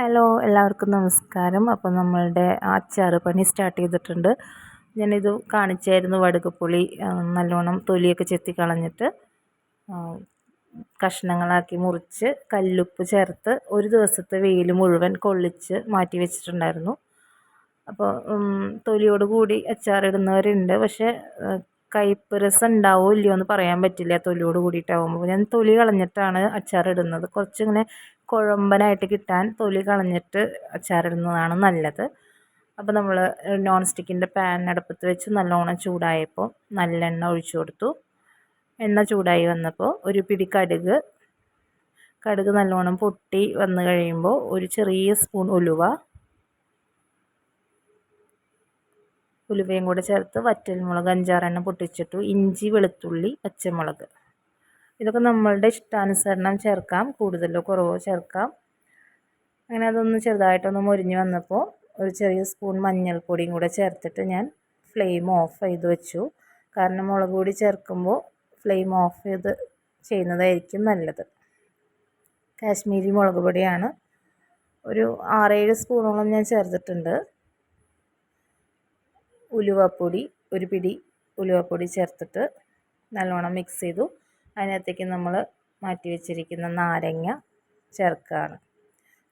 Hello എല്ലാവർക്കും നമസ്കാരം. അപ്പോൾ നമ്മളുടെ അച്ചാറ് പണി സ്റ്റാർട്ട് ചെയ്തിട്ടുണ്ട്. ഞാനിത് കാണിച്ചായിരുന്നു വടുകപ്പുളി നല്ലോണം തൊലിയൊക്കെ ചെത്തി കളഞ്ഞിട്ട് കഷ്ണങ്ങളാക്കി മുറിച്ച് കല്ലുപ്പ് ചേർത്ത് ഒരു ദിവസത്തെ വെയിൽ മുഴുവൻ കൊള്ളിച്ച് മാറ്റി വെച്ചിട്ടുണ്ടായിരുന്നു. അപ്പോൾ തൊലിയോട് കൂടി അച്ചാറിടുന്നവരുണ്ട്. പക്ഷേ കയ്പ്പ് രസം ഉണ്ടാവുമോ ഇല്ലയോ എന്ന് പറയാൻ പറ്റില്ല. തൊലിയോട് കൂടിയിട്ടാവുമ്പോൾ ഞാൻ തൊലി കളഞ്ഞിട്ടാണ് അച്ചാറിടുന്നത്. കുറച്ചിങ്ങനെ കുഴമ്പനായിട്ട് കിട്ടാൻ തൊലി കളഞ്ഞിട്ട് അച്ചാറിടുന്നതാണ് നല്ലത്. അപ്പോൾ നമ്മൾ നോൺ സ്റ്റിക്കിന്റെ പാൻ അടുപ്പത്ത് വെച്ച് നല്ലോണം ചൂടായപ്പോൾ നല്ലെണ്ണ ഒഴിച്ചു കൊടുത്തു. എണ്ണ ചൂടായി വന്നപ്പോൾ ഒരു പിടി കടുക്. കടുക് നല്ലോണം പൊട്ടി വന്നു കഴിയുമ്പോൾ ഒരു ചെറിയ സ്പൂൺ ഉലുവ. ഉലുവയും കൂടെ ചേർത്ത് വറ്റൽമുളക് അഞ്ചാറെണ്ണം പൊട്ടിച്ചിട്ടു. ഇഞ്ചി വെളുത്തുള്ളി പച്ചമുളക്. ഇതൊക്കെ നമ്മളുടെ ഇഷ്ടാനുസരണം ചേർക്കാം. കൂടുതലോ കുറവോ ചേർക്കാം. അങ്ങനെ അതൊന്ന് ചെറുതായിട്ടൊന്ന് മുരിഞ്ഞ് വന്നപ്പോൾ ഒരു ചെറിയ സ്പൂൺ മഞ്ഞൾപ്പൊടിയും കൂടെ ചേർത്തിട്ട് ഞാൻ ഫ്ലെയിം ഓഫ് ചെയ്ത് വെച്ചു. കാരണം മുളക് പൊടി ചേർക്കുമ്പോൾ ഫ്ലെയിം ഓഫ് ചെയ്ത് ചെയ്യുന്നതായിരിക്കും നല്ലത്. കാശ്മീരി മുളക് പൊടിയാണ്. ഒരു ആറേഴ് സ്പൂണോളം ഞാൻ ചേർത്തിട്ടുണ്ട്. ഉലുവപ്പൊടി ഒരു പിടി ഉലുവപ്പൊടി ചേർത്തിട്ട് നല്ലോണം മിക്സ് ചെയ്തു. അതിനകത്തേക്ക് നമ്മൾ മാറ്റി വെച്ചിരിക്കുന്ന നാരങ്ങ ചേർക്കുകയാണ്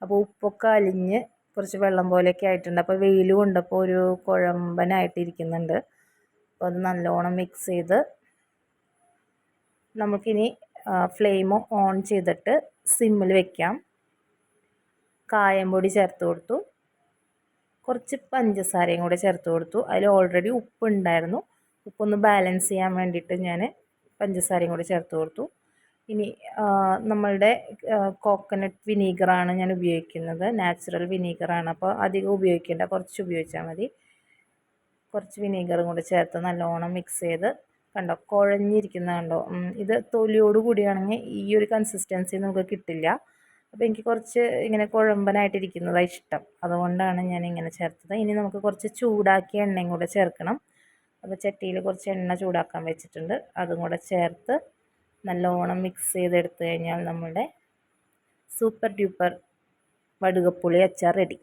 അപ്പോൾ ഉപ്പൊക്കെ അലിഞ്ഞ് കുറച്ച് വെള്ളം പോലെയൊക്കെ ആയിട്ടുണ്ട്. അപ്പോൾ വെയിൽ കൊണ്ടപ്പോൾ ഒരു കുഴമ്പനായിട്ടിരിക്കുന്നുണ്ട്. അപ്പോൾ അത് നല്ലോണം മിക്സ് ചെയ്ത് നമുക്കിനി ഫ്ലെയിം ഓൺ ചെയ്തിട്ട് സിമ്മിൽ വെക്കാം. കായംപൊടി ചേർത്ത് കൊടുത്തു. കുറച്ച് പഞ്ചസാരയും കൂടെ ചേർത്ത് കൊടുത്തു. അതിൽ ഓൾറെഡി ഉപ്പുണ്ടായിരുന്നു. ഉപ്പൊന്ന് ബാലൻസ് ചെയ്യാൻ വേണ്ടിയിട്ട് ഞാൻ പഞ്ചസാരയും കൂടെ ചേർത്ത് കൊടുത്തു. ഇനി നമ്മളുടെ കോക്കനട്ട് വിനീഗറാണ് ഞാൻ ഉപയോഗിക്കുന്നത്. നാച്ചുറൽ വിനീഗറാണ് അപ്പോൾ അധികം ഉപയോഗിക്കേണ്ട കുറച്ച് ഉപയോഗിച്ചാൽ മതി. കുറച്ച് വിനീഗറും കൂടെ ചേർത്ത് നല്ലോണം മിക്സ് ചെയ്ത് കണ്ടോ കുഴഞ്ഞിരിക്കുന്ന കണ്ടോ. ഇത് തൊലിയോട് കൂടിയാണെങ്കിൽ ഈ ഒരു കൺസിസ്റ്റൻസി നമുക്ക് കിട്ടില്ല. അപ്പോൾ എനിക്ക് കുറച്ച് ഇങ്ങനെ കുഴമ്പനായിട്ടിരിക്കുന്നതാണ് ഇഷ്ടം. അതുകൊണ്ടാണ് ഞാൻ ഇങ്ങനെ ചേർത്തത്. ഇനി നമുക്ക് കുറച്ച് ചൂടാക്കിയ എണ്ണയും കൂടെ ചേർക്കണം. അപ്പോൾ ചട്ടിയിൽ കുറച്ച് എണ്ണ ചൂടാക്കാൻ വെച്ചിട്ടുണ്ട്. അതും കൂടെ ചേർത്ത് നല്ലോണം മിക്സ് ചെയ്തെടുത്തു കഴിഞ്ഞാൽ നമ്മുടെ സൂപ്പർ ഡ്യൂപ്പർ വടുകപ്പുളി അച്ചാർ റെഡി